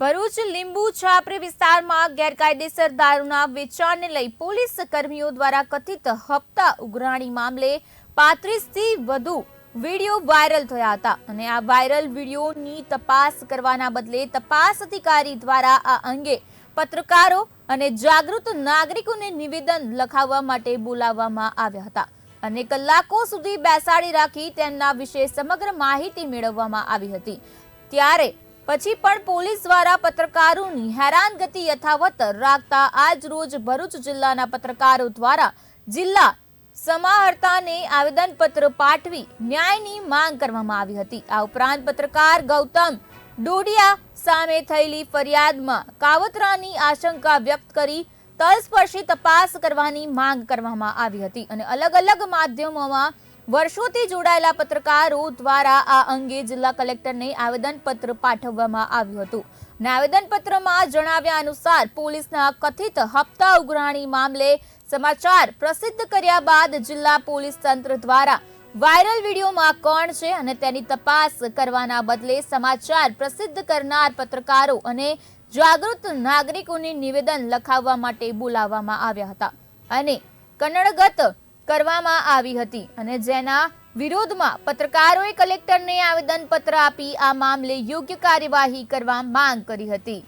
ભરૂચ લીંબુ છાપરી વિસ્તારમાં ગેરકાયદેસર દારૂના વેચાણને લઈ પોલીસ કર્મીઓ દ્વારા કથિત હપ્તા ઉઘરાણી મામલે પાંત્રીસથી વધુ વીડિયો વાયરલ થયા હતા અને આ વાયરલ વિડીયોની તપાસ કરવાના બદલે તપાસ અધિકારી દ્વારા આ અંગે પત્રકારો અને જાગૃત નાગરિકોને નિવેદન લખાવવા માટે બોલાવવામાં આવ્યા હતા અને કલાકો સુધી બેસાડી રાખી તેમના વિશે સમગ્ર માહિતી મેળવવામાં આવી હતી. ત્યારે પછી પણ પોલીસ દ્વારા પત્રકારોની હેરાનગતિ યથાવત રાખતા આજ રોજ ભરૂચ જિલ્લાના પત્રકારો દ્વારા જિલ્લા સમાહર્તાને આવેદનપત્ર પાઠવી ન્યાયની માંગ કરવામાં આવી હતી. આ ઉપરાંત પત્રકાર ગૌતમ ડોડિયા સામે થયેલી ફરિયાદમાં કાવતરાની આશંકા વ્યક્ત કરી તલસ્પર્શી તપાસ કરવાની માંગ કરવામાં આવી હતી અને અલગ અલગ માધ્યમોમાં વર્ષોથી જોડાયેલા પત્રકારો દ્વારા આ અંગે જિલ્લા કલેક્ટરને આવેદનપત્ર પાઠવવામાં આવ્યું હતું. અને આવેદનપત્રમાં જણાવ્યા અનુસાર પોલીસના કથિત હપ્તા ઉઘરાણી મામલે સમાચાર પ્રસિદ્ધ કર્યા બાદ જિલ્લા પોલીસ તંત્ર દ્વારા વાયરલ વિડીયોમાં કોણ છે અને તેની તપાસ કરવાના બદલે સમાચાર પ્રસિદ્ધ કરનાર પત્રકારો અને જાગૃત નાગરિકોને નિવેદન લખાવવા માટે બોલાવવામાં આવ્યા હતા. અને કન્નડગત કરવામાં આવી હતી અને જેના વિરોધમાં પત્રકારોએ કલેક્ટરને આવેદનપત્ર આપી આ મામલે યોગ્ય કાર્યવાહી કરવા માંગ કરી હતી.